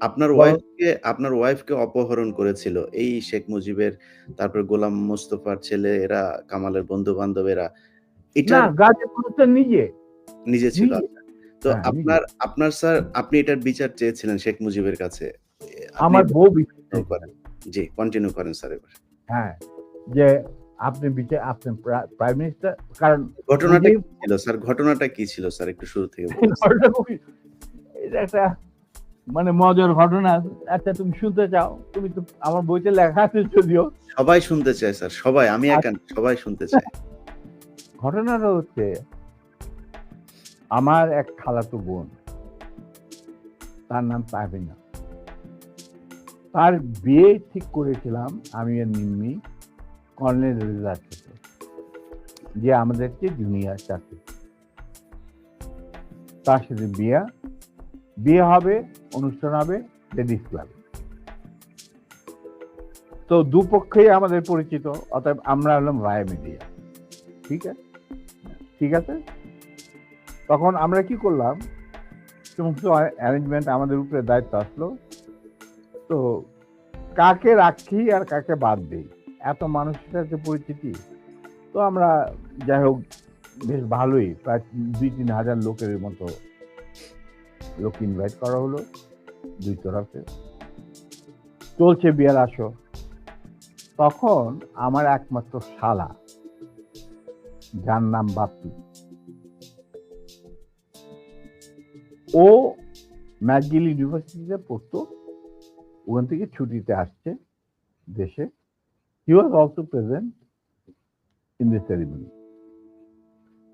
আপনার ওয়াইফকে আপনার ওয়াইফকে অপহরণ করেছিল। এই শেখ মুজিবের, তারপরে গোলাম মোস্তফার ছেলে এরা, কামালের বন্ধু-বান্ধবেরা। না, এটার নিজে। নিজে ছিল। আচ্ছা। তো হ্যাঁ, আপনার আপনার স্যার আপনি এটার বিচার চেয়েছিলেন শেখ মুজিবের কাছে। আমার বউ করেন। জি, কন্টিনিউ করেন স্যার এবার। হ্যাঁ, যে আপনি বিচার আপনি প্রাইম মিনিস্টার কারণ ঘটনাটা কি ছিল স্যার? ঘটনাটা কি ছিল স্যার একটু শুরু থেকে বলুন। ঘটনা খুবই এটা একটা মানে মজার ঘটনা। আচ্ছা তুমি শুনতে চাও? তুমি তো আমার বইতে লেখা আছে যদিও। সবাই শুনতে চায় স্যার। সবাই আমি একা আচ্ছা। সবাই শুনতে চায়। ঘটনাটা হচ্ছে আমার এক খালাতো বোন। তার নাম তাহমিনা। তার বিয়ে ঠিক করেছিলাম আমি আর নিম্মি কর্নেল রেজার সাথে। যে আমাদের চেয়ে জুনিয়র চাকরি। তার সাথে বিয়া। বিয়ে হবে, অনুষ্ঠান হবে লেডিস ক্লাবে। তো দুপক্ষেই আমাদের পরিচিত। অতএব আমরা হলাম রায় মিডিয়া। ঠিক আছে? ঠিক আছে? তখন আমরা কি করলাম? সমস্ত অ্যারেঞ্জমেন্ট আমাদের উপরে দায়িত্ব আসলো। তো কাকে রাখি আর কাকে বাদ দিই এত মানুষের সাথে পরিচিতি। তো আমরা যাই হোক বেশ ভালোই প্রায় ২-৩ হাজার লোকের মতো লোক ইনভাইট করা হলো, দুই তরফে। চলছে বিয়ের আসর। তখন আমার একমাত্র শালা, যার নাম বাপ্পি। ও ম্যাকগিল ইউনিভার্সিটিতে পড়তো। ওখান থেকে ছুটিতে আসছে দেশে। He was also present in this ceremony.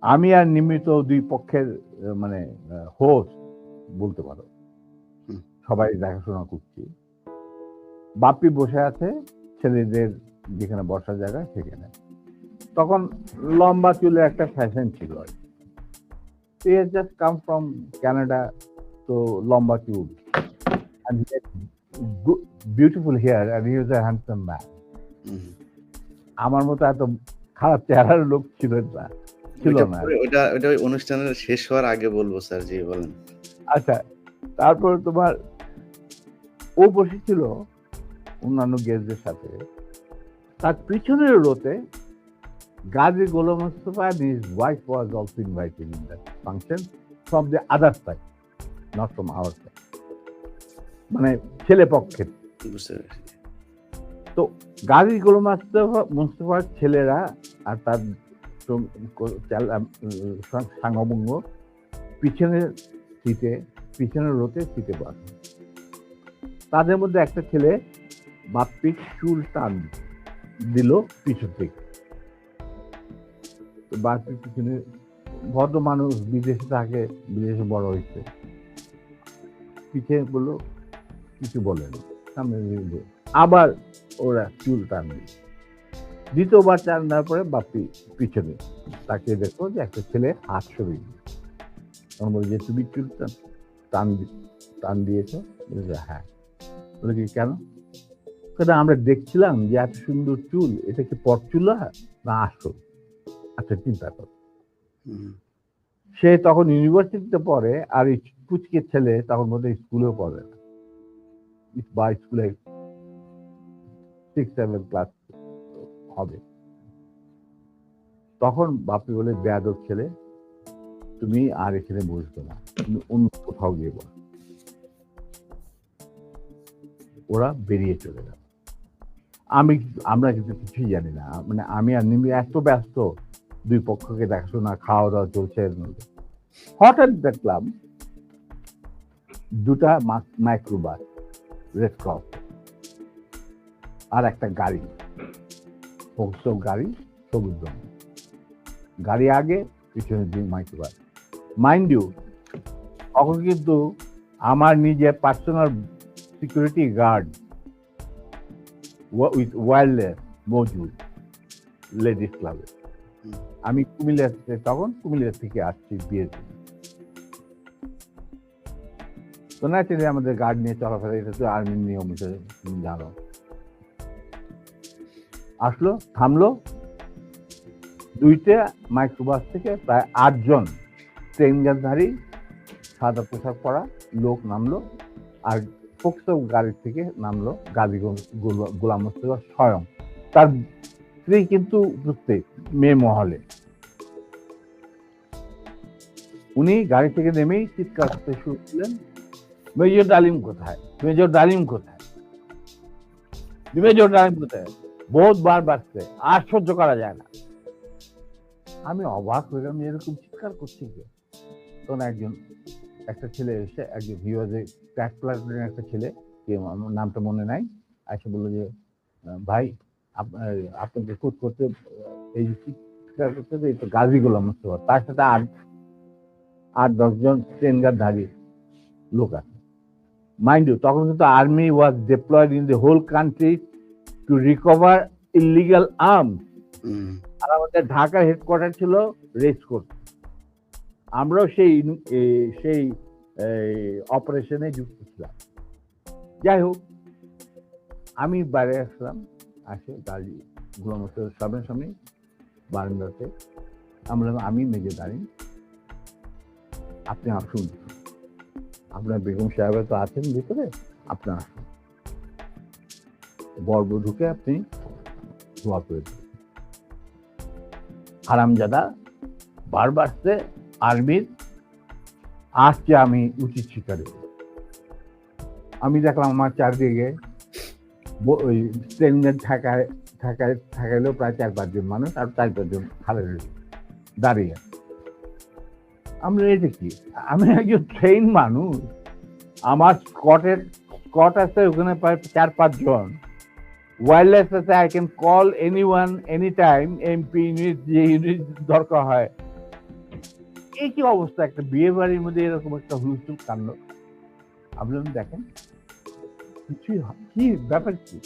আমি আর নিমিত দুই পক্ষের মানে হোস্ট বলতে পারো। সবাই দেখাশোনা করছি। বাপ্পি বসে আছে ছেলেদের যেখানে বসার জায়গা সেখানে। তখন লম্বা চুলের একটা ফ্যাশন ছিল। He has just come from Canada তো লম্বা চুল। And he was a handsome man. হুম। আমার মতো এত খারাপ চেহারার লোক ছিল না। ছিল না। ওইটা ওই অনুষ্ঠানের শেষ হওয়ার আগে বলব স্যার। জি বলেন। আচ্ছা, তারপর তোমার ও বসেছিল অন্যান্য গেস্টদের সাথে। তার পিছনের রোতে Gazi Golam Mostafa and his wife was also invited in that function from the other side, not from our side. মানে ছেলে পক্ষের। তো গাজী গোলাম মোস্তফা মোস্তফার ছেলেরা আর তার সং ক চালা সা সাঙ্গবঙ্গ পিছনের সিটে পিছনের রোতে সিটে বসে। তাদের মধ্যে একটা ছেলে বাপ্পির চুল টান দিল পিছন থেকে। তো বাপ্পির পিছনে ভদ্র মানুষ বিদেশে থাকে, বিদেশে বড় হয়েছে পিছে বলল কিছু বলেনি। সামনে আবার ওরা চুল টান দিল। দ্বিতীয়বার টান দেওয়ার পরে বাপ্পি পিছনে তাকে দেখো যে একটা ছেলে হাত সরিয়ে। তখন বলল যে, "তুমি টান টান দিয়েছ?" "হ্যাঁ।" বলে কি, "কেন?" কয়, "না আমরা দেখছিলাম যে এত সুন্দর চুল এটা কি পট পরচুলা না আসল? আচ্ছা চিন্তা কর সে তখন ইউনিভার্সিটিতে পড়ে আর এই পুচকে ছেলে তখন বোধহয় স্কুলেও পড়ে না। বা স্কুলে 6-7 ক্লাস হবে। তখন বাপ্পি বলে, "বেয়াদব ছেলে, তুমি আর এখানে বসবে না। তুমি অন্য কোথাও গিয়ে বসো।" ওরা বেরিয়ে চলে গেল। আমি আমরা কিন্তু কিছুই জানি না। মানে আমি আর নিমি এত ব্যস্ত ২ পক্ষকে দেখাশোনা, খাওয়া-দাওয়া চলছে এর মধ্যে। হঠাৎ দেখলাম ২ টা মা মাইক্রোবাস রেড ক্রস আর একটা গাড়ি। হোকসো গাড়ি সবুজ রঙের। গাড়ি আগে, পিছনে ২ মাইক্রোবাস। মাইন্ড ইউ তখন কিন্তু আমার নিজের personal security guard with wireless মজুদ লেডিস ক্লাবে। আমি কুমিল্লা তখন কুমিল্লা থেকে আসছি বিয়ের জন্য। তো ন্যাচারালি আমাদের গার্ড নিয়ে চলাফেরা এটা তো আর্মির নিয়ম তুমি জানো। আসলো, থামলো। দুইটা মাইক্রোবাস থেকে প্রায় ৮ জন সাদা পোশাক পরা লোক নামলো। আর ফোকসো গাড়ি থেকে নামলো গাজী গোলাম মোস্তফা স্বয়ং। তার স্ত্রী কিন্তু উপস্থিত, মেয়ে মহলে। উনি গাড়ি থেকে নেমেই চিৎকার করতে শুরু করলেন, মেজর ডালিম কোথায়? মেজর ডালিম কোথায়? মেজর ডালিম কোথায়? বহুত বার বাড়ছে, আর সহ্য করা যায় না। আমি অবাক হয়ে গেলাম, এরকম চিৎকার করছি কে? তখন একজন একটা ছেলে এসে একজন ভিওজে ট্র্যাক প্লাটুনের একটা ছেলে নামটা মনে নাই এসে বলল যে ভাই আপ- আপনাকে খুঁজ করতে এই চিৎকার করতে এই তো গাজী গোলাম মোস্তফা তার সাথে আট আট দশজন ট্রেনগারধারী লোক আছে। মাইন্ড ইউ তখন কিন্তু army was deployed in the whole country to recover illegal arms hmm, আর আমাদের ঢাকার হেডকোয়ার্টার ছিল রেস কোর্ট আমরাও সেই সেই অপারেশনে যুক্ত ছিলাম। যাই হোক, আমি বাইরে আসলাম, আসে গাড়ি গোলাম সামনে সামনে বারান্দাতে। আমরা আমি মেজে দাঁড়িয়ে, আপনি আসুন। আপনার বেগম সাহেবের তো আছেন ভিতরে, আপনি আসুন। বর্ব ঢুকে আপনি দোয়া করে দিন। হারামজাদা বারবার সে আর্মির আসছে আমি উচিত শিকারে আমি দেখলাম আমার চারদিকে ওই ট্রেনের ঢাকায় ঢাকায় থাকাইলেও প্রায় চার পাঁচজন মানুষ আর চার পাঁচজন খালে দাঁড়িয়ে। আমরা এটা কি আমি একজন ট্রেন মানুষ, আমার স্কটের স্কট আছে ওখানে প্রায় চার পাঁচজন ওয়াইল্ডলাইফ আছে I can call anyone any time MP unit, যে ইউনিট দরকার হয়। কি অবস্থা? একটা বিয়ে বাড়ির মধ্যে এরকম একটা হুলস্থুল কাণ্ড? আপনি দেখেন, কিছুই কি ব্যাপার কি?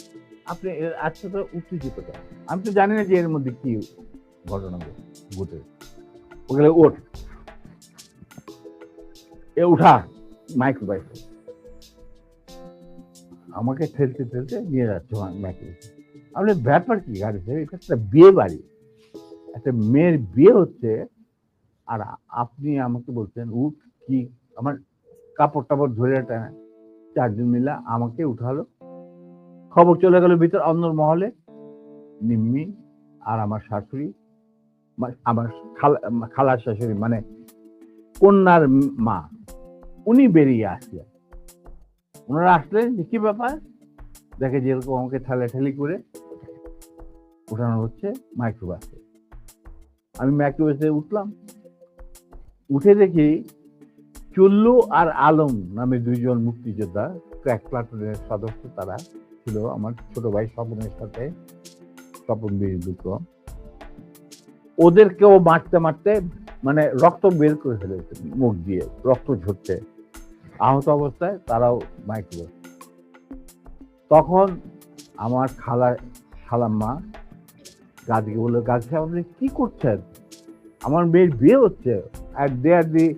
আপনি আজকে তো উত্তেজিত আমি তো জানি না যে এর মধ্যে কি ঘটনা ঘটে। ওগুলো ওঠ। এ, উঠা। মাইক্রো বাইক আমাকে ঠেলতে ঠেলতে নিয়ে যাচ্ছে মাইক্রো আপনার ব্যাপার কি গাড়িতে এটা একটা বিয়ে বাড়ি। একটা মেয়ের বিয়ে হচ্ছে আর আপনি আমাকে বলছেন উঠ কি আমার কাপড় টাপড় ধরে টানে চারজন মিলা আমাকে উঠালো। খবর চলে গেল ভিতর অন্য মহলে। নিম্মি আর আমার শাশুড়ি আমার খালা খালার শাশুড়ি মানে কন্যার মা, উনি বেরিয়ে আসলেন ওনারা আসলেন যে, কি ব্যাপার? দেখে যেরকম আমাকে ঠেলাঠেলি করে উঠানো হচ্ছে মাইক্রোবাসে। আমি মাইক্রোবাসে উঠলাম। উঠে দেখি চল্লু আর আলম নামে দুইজন মুক্তিযোদ্ধা, ক্র্যাক প্লাটুনের সদস্য তারা ছিল আমার ছোট ভাই স্বপনের সাথে, স্বপন বীর বিক্রম ওদেরকেও মারতে মারতে মানে রক্ত বের করে ফেলেছে, মুখ দিয়ে রক্ত ঝরছে। আহত অবস্থায় তারাও মাইক্রো তখন আমার খালা খালাম্মা গাছকে বলল, গাছি সাহেব, আপনি কি করছেন? আমার মেয়ের বিয়ে হচ্ছে। আর দে আর দি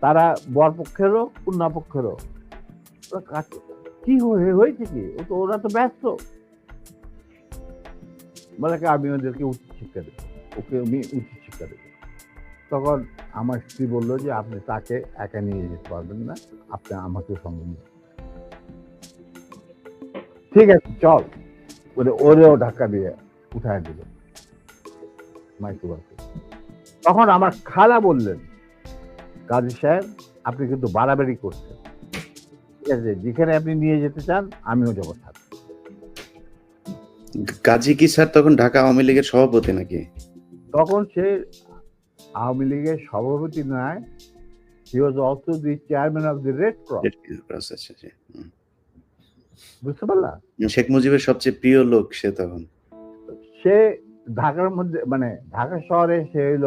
তারা বর পক্ষেরও কন্যা পক্ষেরও। ওরা কাজ- কি হয়েছে কি? ও তো ওরা তো ব্যস্ত। বলে কি, আমি ওদেরকে উচিত শিক্ষা দেবো। ওকে আমি উচিত শিক্ষা দেবো। তখন আমার স্ত্রী বলল যে আপনি তাকে একা নিয়ে যেতে পারবেন না। আপনি আমাকে সঙ্গে নিয়ে ঠিক আছে চল। বলে ওরেও ধাক্কা দিয়ে উঠায় দিল। মাইক্রোবাসে তখন আমার খালা বললেন কাজী সাহেব আপনি কিন্তু বাড়াবাড়ি করছেন। ঠিক আছে যেখানে আপনি নিয়ে যেতে চান আমিও যাব থাকব। গাজী কি স্যার তখন ঢাকা আওয়ামী লীগের সভাপতি নাকি? তখন সে আওয়ামী লীগের সভাপতি নয় he was also the chairman of the red cross. বুঝতে পারলা? শেখ মুজিবের সবচেয়ে প্রিয় লোক সে তখন। সে ঢাকার মধ্যে মানে ঢাকা শহরে সে হইল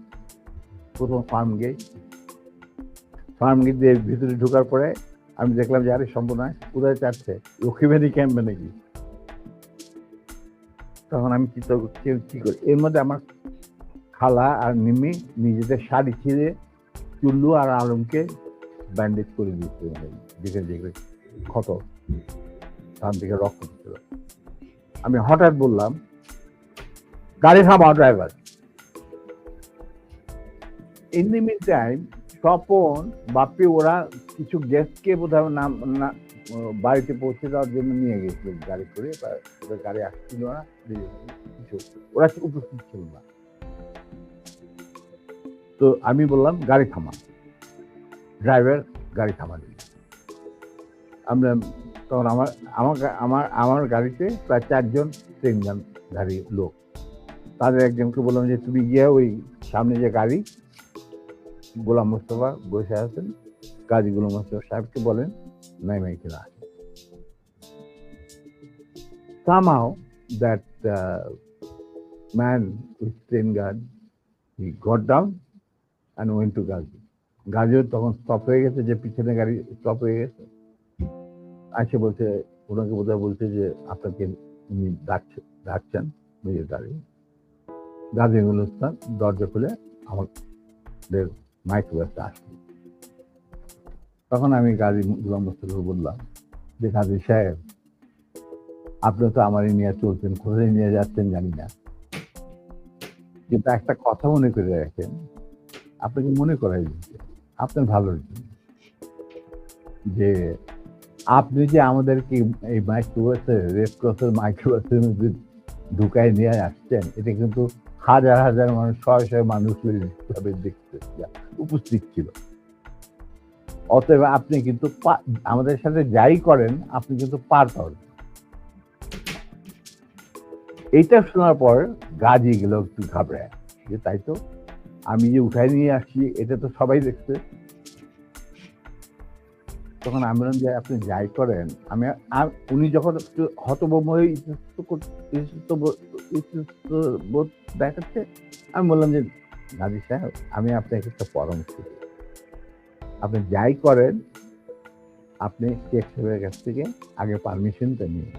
প্রথম ফার্ম গেট ফার্ম গেট দিয়ে ভিতরে ঢোকার পরে আমি দেখলাম যে, আরে সম্পূর্ণ কোথায় চাচ্ছে লক্ষ্মীবাড়ি ক্যাম্পে নাকি তখন আমি চিন্তা করি? এর মধ্যে আমার খালা আর নিমি নিজেদের শাড়ি ছিঁড়ে চুল্লু আর আলমকে ব্যান্ডেজ করে দিচ্ছে মানে যেখানে যেখানে ক্ষত। তার দিকে রক্ত আমি হঠাৎ বললাম, গাড়ি থামাও driver in the meantime Swapan Bapi ওরা কিছু গেস্টকে বোধহয় নাম না বাড়িতে পৌঁছে দেওয়ার জন্য নিয়ে গেছিল গাড়ি করে ওদের গাড়ি আসছিল না কিছু ওরা উপস্থিত ছিল না। তো আমি বললাম, গাড়ি থামা। ড্রাইভার গাড়ি থামা দিল। আমরা তখন আমার আমার আমার আমার গাড়িতে প্রায় চারজন তিনজন গাড়ি লোক। তাদের একজনকে বললাম যে, তুমি গিয়ে ওই সামনে যে গাড়ি গোলাম মোস্তফা বসে আছেন। কাজী গোলাম মোস্তফা সাহেবকে বলেন নাই নাই কিনা। Somehow that uh, man with ten guard he got down and went to Gazi. গাজিও তখন স্টপ হয়ে গেছে যে পিছনে গাড়ি স্টপ হয়ে গেছে। আসে বলছে ওনাকে বোধহয় বলছে যে আপনাকে উনি ডাকছে ডাকছেন বুঝে দাঁড়িয়ে গাজী গুলস্তান দরজা খুলে আমাদের মাইক্রোওয়েভটা আসলো তখন আমি গাজী গুলাম মোস্তফাকে বললাম যে, গাজী সাহেব, আপনি তো আমারই নিয়ে চলছেন, কোথায় নিয়ে যাচ্ছেন জানি না। কিন্তু একটা কথা মনে করে রাখেন আপনাকে মনে করাই দিচ্ছে? আপনার ভালোর জন্য। যে, আপনি যে আমাদেরকে এই মাইক্রোবাসে রেড ক্রসের মাইক্রোবাসের মধ্যে ঢুকায় নিয়ে আসছেন, এটা কিন্তু হাজার হাজার মানুষ, শয়ে শয়ে মানুষ এইভাবে দেখতে উপস্থিত ছিল। অতএব আপনি কিন্তু আমাদের সাথে যাই করেন, আপনি কিন্তু পার পাবেন এইটা শোনার পর গাজি গেল একটু ঘাবড়ায়। যে তাই তো, আমি যে উঠাই নিয়ে আসছি, এটা তো সবাই দেখছে। তখন আমি বললাম যে, আপনি যাই করেন। আমি উনি যখন একটু হতভম্ব হয়ে ইতস্ত কর- ইতস্ত বোধ- ইতস্ত বোধ দেখাচ্ছে, আমি বললাম যে গাজী সাহেব, আমি আপনাকে একটা পরামর্শ দিই। আপনি যাই করেন, আপনি শেখ সাহেবের কাছ থেকে আগে পারমিশনটা নিয়ে।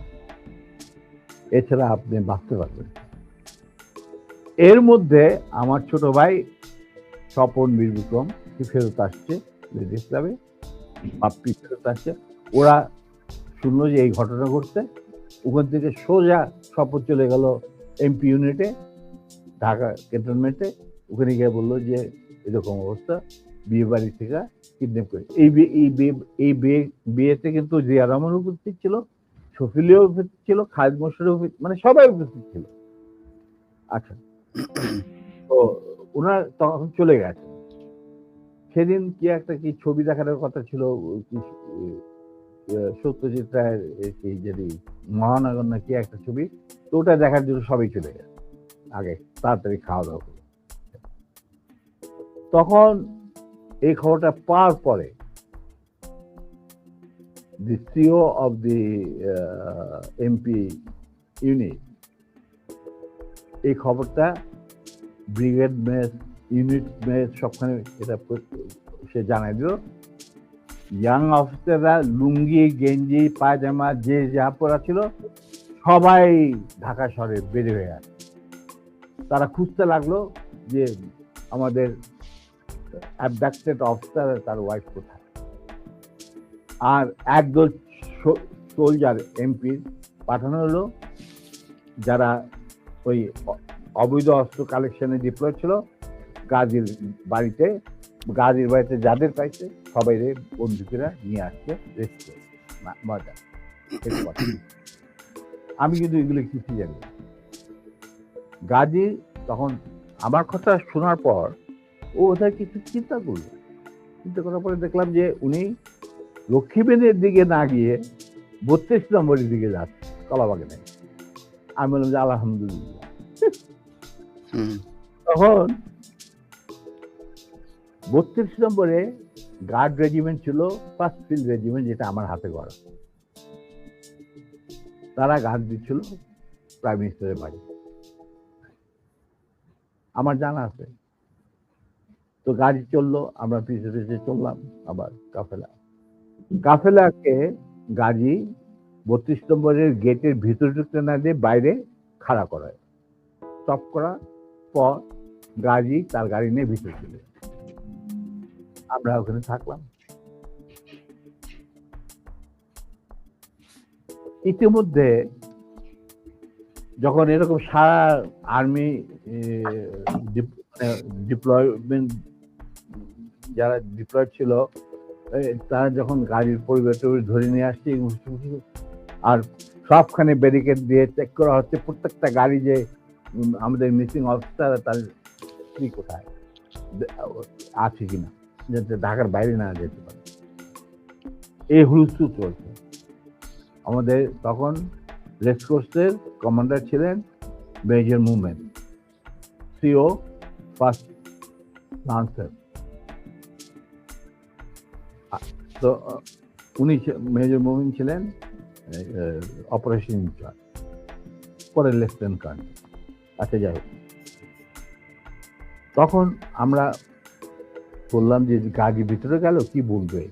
এছাড়া আপনি বাঁচতে পারবেন এর মধ্যে আমার ছোট ভাই স্বপন বীর বিক্রম সে ফেরত আসছে লেডিস ক্লাবে, বাপ্পি ফেরত আসছে। ওরা শুনলো যে এই ঘটনা ঘটছে, ওখান থেকে সোজা স্বপন চলে গেল এমপি ইউনিটে ঢাকা ক্যান্টনমেন্টে ওখানে গিয়ে বলল যে, এরকম অবস্থা, বিয়ে বাড়ি থেকে কিডন্যাপ করে। এই এই বিয়ে এই বিয়ে, বিয়েতে কিন্তু জিয়া রহমান উপস্থিত ছিল, শফিলিও উপস্থিত ছিল মোশারফ উপস্থিত মানে সবাই উপস্থিত ছিল। আচ্ছা। তো ওনার তখন চলে গেছে। সেদিন কি একটা কি ছবি দেখানোর কথা ছিল সত্যজিৎ রায়ের যদি মহানগর না কি একটা ছবি, তো ওটা দেখার জন্য সবাই চলে গেছে। আগে, তাড়াতাড়ি খাওয়া দাওয়া তখন এই খবরটা পরে the CEO of the uh, MP unit এই খবরটা ব্রিগেড মেস ইউনিট মেস সবখানে এটা প্র- সে জানাই দিল। ইয়াং অফিসাররা লুঙ্গি গেঞ্জি পায়জামা যে যা পরা ছিল সবাই ঢাকা শহরে বেড়ে হয়ে আছে তারা খুঁজতে লাগল যে আমাদের অ্যাবডাক্টেড অফিসার তার ওয়াইফ কোথায় আর একদল সোলজার এমপি পাঠানো হলো, যারা ওই অবৈধ অস্ত্র কালেকশনে ডিপ্লয় ছিল, গাজীর বাড়িতে গাজীর বাড়িতে যাদের পাইছে, সবাই বন্দুকেরা নিয়ে আসছে রেস্ট মজা আমি কিন্তু এগুলো কিছু জানি। গাজী তখন আমার কথা শোনার পর ও ওদের কিছু চিন্তা করল। চিন্তা করার পরে দেখলাম যে উনি লক্ষ্মীবেনের দিকে না গিয়ে বত্রিশ নম্বরের দিকে যাচ্ছে কলাবাগানে। আমি বললাম যে আলহামদুলিল্লাহ। তখন বত্রিশ নম্বরে গার্ড রেজিমেন্ট ছিল ফার্স্ট ফিল্ড রেজিমেন্ট যেটা আমার হাতে গড়া। তারা গার্ড দিচ্ছিল প্রাইম মিনিস্টারের বাড়ি। আমার জানা আছে। তো গাড়ি চলল, আমরা পিছনে পিছিয়ে চললাম আবার কাফেলা। কাফেলাকে গাজী বত্রিশ নম্বরের গেটের ভিতরে ঢুকতে না দিয়ে বাইরে খাড়া করায় স্টপ করা পর গাজী তার গাড়ি নিয়ে ভিতরে চলে আমরা ওখানে থাকলাম। ইতিমধ্যে যখন এরকম সারা আর্মি ডিপ্লয়মেন্ট যারা ডিপ্লয়েড ছিল তারা যখন গাড়ির পরিবেশ ধরে নিয়ে আসছে আর সবখানে ব্যারিকেড দিয়ে চেক করা হচ্ছে, প্রত্যেকটা গাড়ি যে আমাদের মিসিং অফিসার তার কি কোথায়? আছে কিনা? যাতে ঢাকার বাইরে না যেতে পারে। এই হুলস্থুল চলছে। আমাদের তখন রেসকোর্সের কমান্ডার ছিলেন major movement CO first lancer তো, উনি মেজর মুভমেন্ট ছিলেন অপারেশন ইনচার্জ পরে লেফটেন্যান্ট কর্নেল আচ্ছা যাই। তখন আমরা বললাম যে গাড়ি ভিতরে গেল, কি বলবে?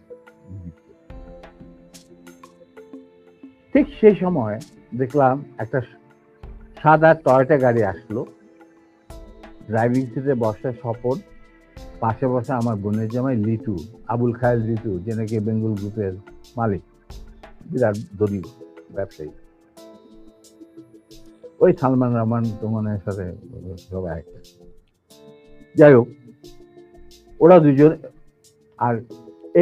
ঠিক সেই সময় দেখলাম একটা সাদা টয়টা গাড়ি আসলো। ড্রাইভিং সিটে বসা স্বপন পাশে বসে আমার বোনের জামাই লিটু, আবুল খায়ের লিটু যে নাকি বেঙ্গল গ্রুপের মালিক, বিরাট ধনী ব্যবসায়ী। ওই সালমান রহমান তোমানের সাথে সবাই একটা যাই হোক, ওরা দুজন আর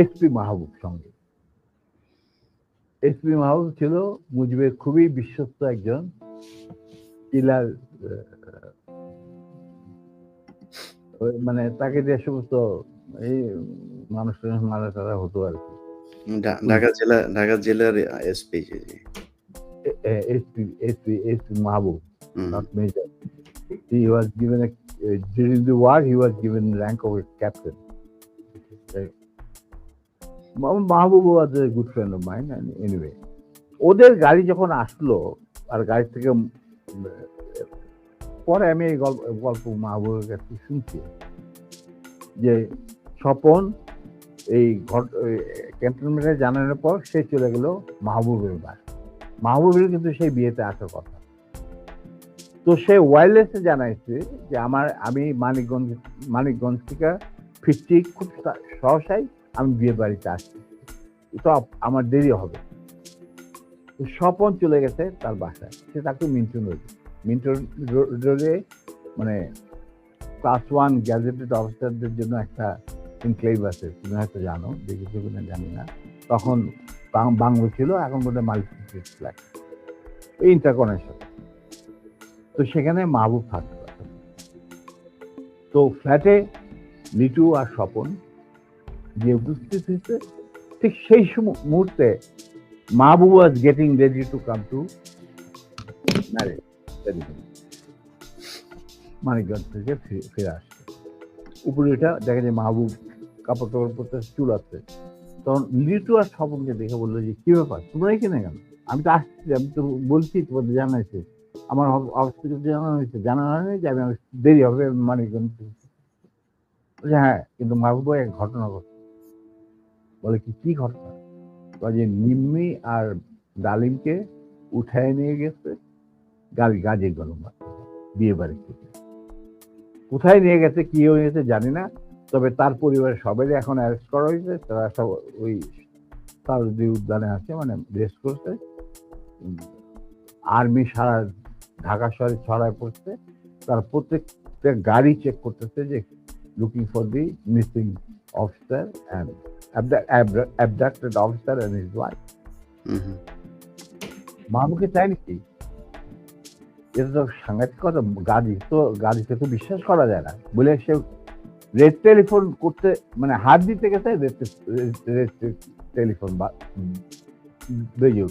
এসপি মাহবুব সঙ্গে। এসপি মাহবুব ছিল, মুজিবের খুবই বিশ্বস্ত একজন মানে তাকে দিয়ে সমস্ত এই মানুষ মারা তারা হতো আর কি। ঢাকা জেলা ঢাকা জেলার Mahbub not major he was given during the war he rank of captain Mahbub was ওদের গাড়ি যখন আসলো আর গাড়ি থেকে পরে আমি এই গল্প গল্প মাহবুবের কাছে শুনছি যে স্বপন এই ক্যান্টনমেন্টে জানানোর পর সে চলে গেল মাহবুবের বাস মাহবুবের কিন্তু সেই বিয়েতে আসার কথা। তো সে ওয়্যারলেসে জানাইছে যে আমার, আমি মানিকগঞ্জ মানিকগঞ্জ থেকে ফিরছি খুব সহসাই, আমি বিয়ে বাড়িতে আসছি। তো আমার দেরি হবে। স্বপন চলে গেছে তার বাসায়। সে তাকে মিন্টন রোড মিন্টন রো- রোডে মানে ক্লাস ওয়ান গ্যাজেটেড অফিসারদের জন্য একটা ইনক্লেভ আছে, তুমি হয়তো জানো, দেখেছ কিনা জানি না। তখন বাংলো ছিল, এখন বোধহয় মাল্টি ফ্ল্যাট এই ইন্টারকনেকশন তো সেখানে মাহবুব থাকতো। তো ফ্ল্যাটে লিটু আর স্বপন যে উপস্থিত হয়েছে। ঠিক সেই মুহূর্তে Mahbub was getting ready to come to marriage Manikganj থেকে ফিরে আসছে উপরে এটা দেখা যায় মাহবুব কাপড় টাপড় পরতে চুল আছে তখন লিটু আর স্বপনকে দেখে বলল যে কি ব্যাপার? তোমরা এখানে কেন? আমি তো আসছি আমি তো বলছি তোমাদের জানাইছি আমার অফিস জানানো হয়েছে। জানানো হয়নি যে আমি দেরি হবে মানিকগঞ্জ। বলছে, হ্যাঁ কিন্তু মাহবুব এক ঘটনা ঘটছে। বলে কি কি ঘটনা? যে নিম্মি আর ডালিমকে উঠায় নিয়ে গেছে। গাড়ি গাজীর গরম বিয়ে বাড়ি থেকে। কোথায় নিয়ে গেছে কি হয়েছে জানি না তবে তার পরিবারের সবাই এখন অ্যারেস্ট করা হয়েছে তারা সব ওই সারদি উদ্যানে আছে মানে রেস্ট করছে। আর্মি সারা ঢাকা শহরে ছড়ায় পড়ছে। তার প্রত্যেকটা গাড়ি চেক করতেছে যে looking for the missing officer and abducted officer and his wife. মামুকে চাই নাকি এটা তো সাংঘাতিক কথা, গাড়ি তো, গাড়িতে তো বিশ্বাস করা যায় না। বলে সে রেড টেলিফোন করতে মানে হাত দিতে গেছে, রেড টেলিফোন বা বেজে।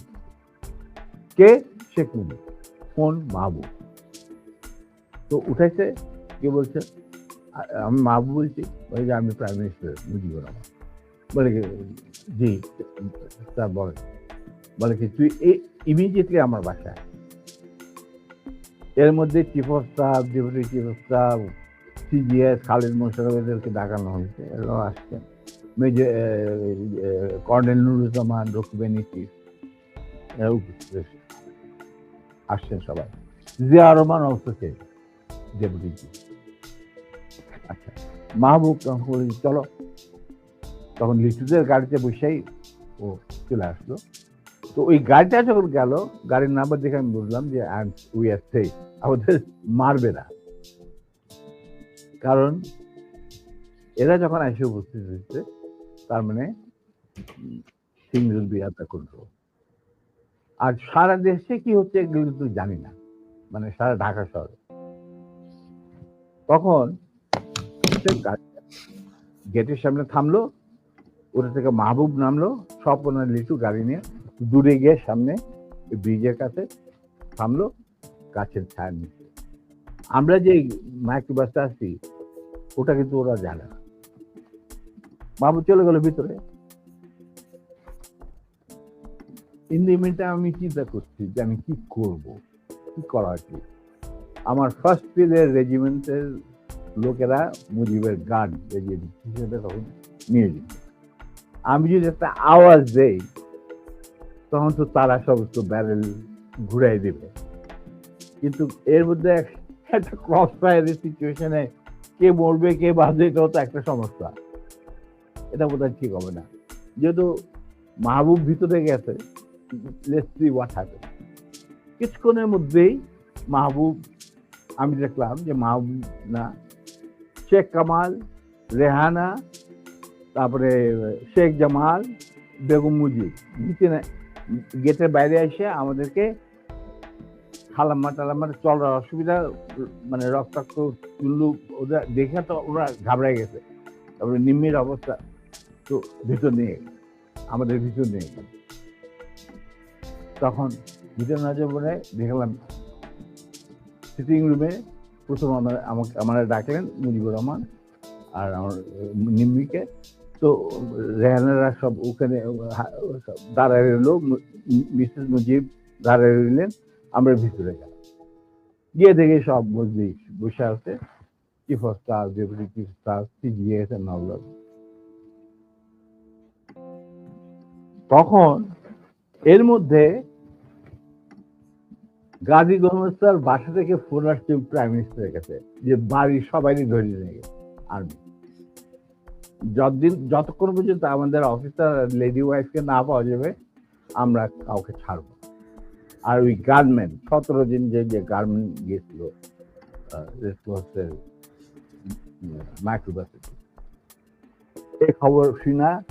কে? শেখ মুজিব ফোন মাহবুব তো উঠেছে, কে বলছে? আমি মাহবুব বলছি ওই যে আমি প্রাইম মিনিস্টার মুজিবুর রহমান বলে কি, জি স্যার বলে। বলে কি, তুই ইমিডিয়েটলি আমার বাসায় এর মধ্যে chief of staff deputy chief of staff CGS Khaled Mosharraf এদেরকে ডাকানো হয়েছে, এরাও আসছেন মেজর কর্নেল নুরুজ্জামান রকিবানিটি এরা উপস্থিত। আসছেন সবাই। জিয়া রহমান অবস্থা ডেপুটি চিফ আচ্ছা মাহবুব চলো। তখন লিটুদের গাড়িতে বসেই ও চলে আসলো। তো ওই গাড়িটা যখন গেল, গাড়ির নাম্বার দেখে আমি বুঝলাম যে উই আর সেফ আমাদের মারবে না। কারণ এরা যখন এসে উপস্থিত হয়েছে, তার মানে আর সারা দেশে কি হচ্ছে এগুলো তো জানি না। মানে সারা ঢাকা শহরে। তখন গেটের সামনে থামলো ওটা থেকে মাহবুব নামলো, সব ওনার লিচু গাড়ি নিয়ে দূরে গিয়ে সামনে ব্রিজের কাছে থামলো। গাছের ছায়া নিচে আমরা যে মাইক্রোবাসটা আসছি ওটা কিন্তু ওরা জানে না। বাবু চলে গেল ভিতরে। ইন আমি চিন্তা করছি যে আমি কি করব, কি করা উচিত? আমার ফার্স্ট ফিল্ডের রেজিমেন্টের লোকেরা মুজিবের গার্ড রেজিমেন্ট হিসেবে তখন নিয়ে যেত আমি যদি একটা আওয়াজ দেই, তখন তো তারা সমস্ত ব্যারেল ঘুরাই দেবে। কিন্তু এর মধ্যে একটা ক্রস ফায়ারের সিচুয়েশনে কে মরবে, কে বাঁধবে এটাও তো একটা সমস্যা। এটা বোধ ঠিক হবে না। যেহেতু মাহবুব ভিতরে গেছে সি হোয়াট হ্যাপেন কিছুক্ষণের মধ্যেই মাহবুব, আমি দেখলাম যে মাহবুব না, শেখ কামাল, রেহানা, তারপরে শেখ জামাল, বেগম মুজিব গেটের বাইরে এসে আমাদেরকে খালাম্মা টালাম্মার চলার অসুবিধা মানে রক্তাক্ত চুল্লু ওদের দেখে তো ওরা ঘাবড়ে গেছে। তারপরে নিম্মির অবস্থা তো ভিতর নিয়ে আমাদের ভিতর নিয়ে তখন ভিতর না যাব দেখলাম সিটিং রুমে প্রথম আমার, আমাকে, আমার ডাকলেন মুজিবুর রহমান আর আমার নিম্মিকে। তো রেহানারা সব ওখানে দাঁড়ায় রইল মিসেস মুজিব দাঁড়ায় রইলেন। আমরা ভিতরে গেলাম। গিয়ে দেখে সব মজলিস বসে আছে। Chief of staff, deputy chief staff CGS all তখন এর মধ্যে গাজী মোহাম্মদ স্যার বাসা থেকে ফোন আসছে প্রাইম মিনিস্টারের কাছে যে বাড়ির সবাইকে ধরে নিয়ে গেছে, আর্মি। যতদিন, যতক্ষণ পর্যন্ত আমাদের অফিসার লেডি ওয়াইফকে না পাওয়া যাবে, আমরা কাউকে ছাড়বো। আর ওই গার্মেন্ট সতেরো দিন যে যে গার্মেন্ট গিয়েছিল রেসপন্সের মাইক্রোবাসে। এই খবর শুনা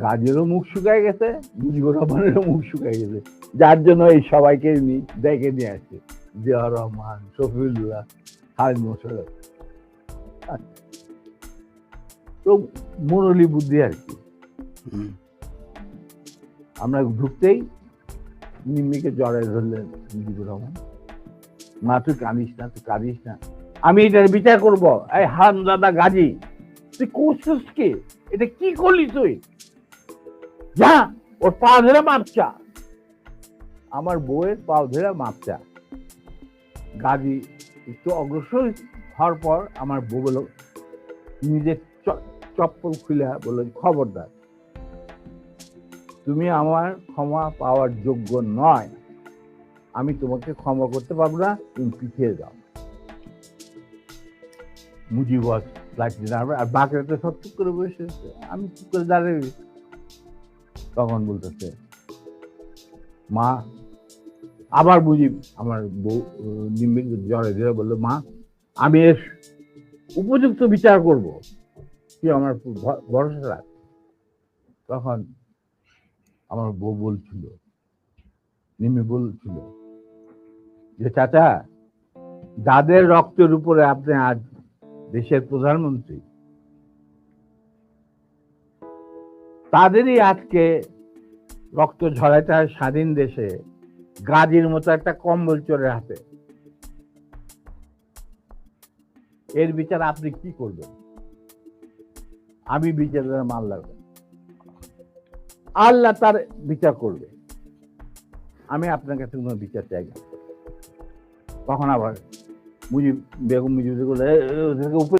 গাজেরও মুখ শুকায় গেছে মুজিবুর রহমানেরও মুখ শুকায় গেছে। যার জন্য এই সবাইকে নি- ডেকে নিয়ে আসছে। জিয়া রহমান শফিউল্লাহ খালিদ মোশারফ। তো মুরলি বুদ্ধি আর কি। আমরা ঢুকতেই নিম্মিকে জড়াই ধরলেন মুজিবুর রহমান। মা, তুই কাঁদিস না, তুই কাঁদিস না। আমি এটার বিচার করব। এই হান দাদা গাজী, তুই করছিস কি? এটা কি করলি তুই? যা, ওর পা ধরে মাপচা। আমার বউয়ের পা ধরে মাপচা। গাজী একটু অগ্রসর হওয়ার পর আমার বউ বলল, নিজের চপ্পল খুলে বলল, খবরদার তুমি আমার ক্ষমা পাওয়ার যোগ্য নয়। আমি তোমাকে ক্ষমা করতে পারব না, তুমি পিছিয়ে যাও। মুজিব ফ্লাইট আর বাকিরা তো সব চুপ করে বসে আমি চুপ করে রয়েছি। তখন বলতেছে, মা, আবার মুজিব আমার বউ নিম্বিক জ্বরে ধরে বলল, মা, আমি এর উপযুক্ত বিচার করব। কি আমার ভরসা রাখ। তখন আমার বউ বলছিল নিমি বলছিল যে, চাচা, যাদের রক্তের উপরে আপনি আজ দেশের প্রধানমন্ত্রী, তাদেরই আজকে রক্ত ঝরাইতে হয় স্বাধীন দেশে, গাজীর মতো একটা কম্বল চোরের হাতে। এর বিচার আপনি কি করবেন? আমি বিচারের মাল লাগবে আল্লাহ তার বিচার করবে। আমি আপনার কাছে কোনো বিচার চাই না। তখন আবার মুজিব বেগম মুজিব উপরে